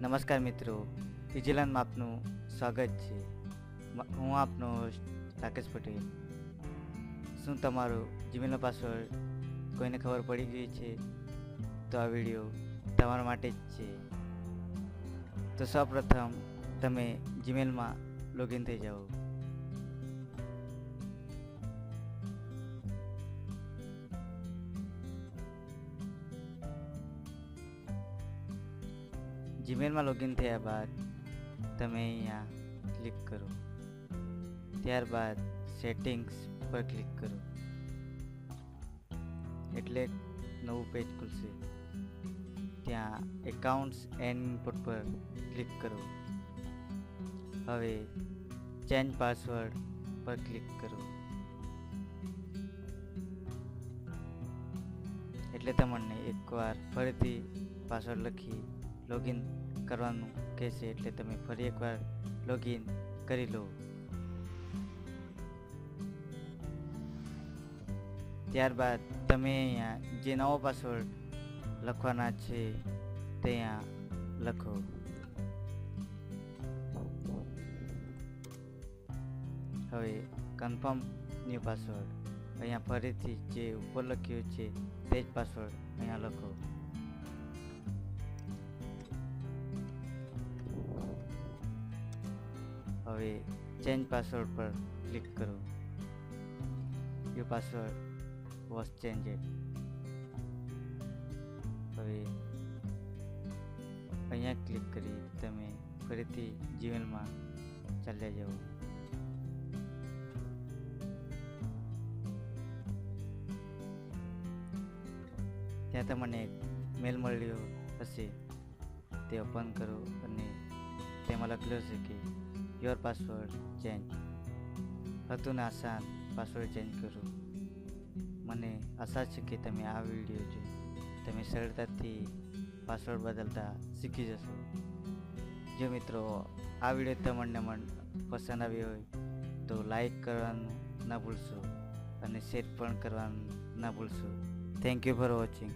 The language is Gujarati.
નમસ્કાર મિત્રો વિજિલન્સમાં આપનું સ્વાગત છે. હું આપનો રાકેશ પટેલ. શું તમારું જીમેલનો પાસવર્ડ કોઈને ખબર પડી ગઈ છે? તો આ વીડિયો તમારા માટે જ છે. તો સૌપ્રથમ તમે જીમેલમાં લોગિન થઈ જાઓ. જીમેલમાં લોગિન થયા બાદ તમે અહીંયા ક્લિક કરો. ત્યારબાદ સેટિંગ્સ પર ક્લિક કરો. એટલે નવું પેજ ખુલશે. ત્યાં એકાઉન્ટ્સ એન્ડ ઇનપુટ પર ક્લિક કરો. હવે ચેન્જ પાસવર્ડ પર ક્લિક કરો. એટલે તમને એકવાર ફરીથી પાસવર્ડ લખી લોગિન કરવાનું કહેશે એટલે તમે ફરી એકવાર લોગિન કરી લો. ત્યારબાદ તમે અહીંયા જે નવો પાસવર્ડ લખવાના છે તે અહીંયા લખો. હવે કન્ફર્મ ન્યૂ પાસવર્ડ અહીંયા ફરીથી જે ઉપર લખ્યું છે તે જ પાસવર્ડ અહીંયા લખો. હવે ચેન્જ પાસવર્ડ પર ક્લિક કરો. યુ પાસવર્ડ વોઝ ચેન્જેડ હવે અહીંયા ક્લિક કરી તમે ફરીથી જીમેલમાં ચાલ્યા જાઓ. ત્યાં તમને એક મેલ મળ્યો હશે. તે ઓપન કરો અને તેમાં લખેલું છે કે યોર પાસવર્ડ ચેન્જ હતું આસાન પાસવર્ડ ચેન્જ કરો. મને આશા છે કે તમે આ વીડિયો જોઈ, તમે સરળતાથી પાસવર્ડ બદલતા શીખી જશો. જો મિત્રો, આ વીડિયો તમને મન પસંદ આવ્યો હોય, તો લાઈક કરવાનું ના ભૂલશો અને શેર પણ કરવાનું ના ભૂલશો. Thank you for watching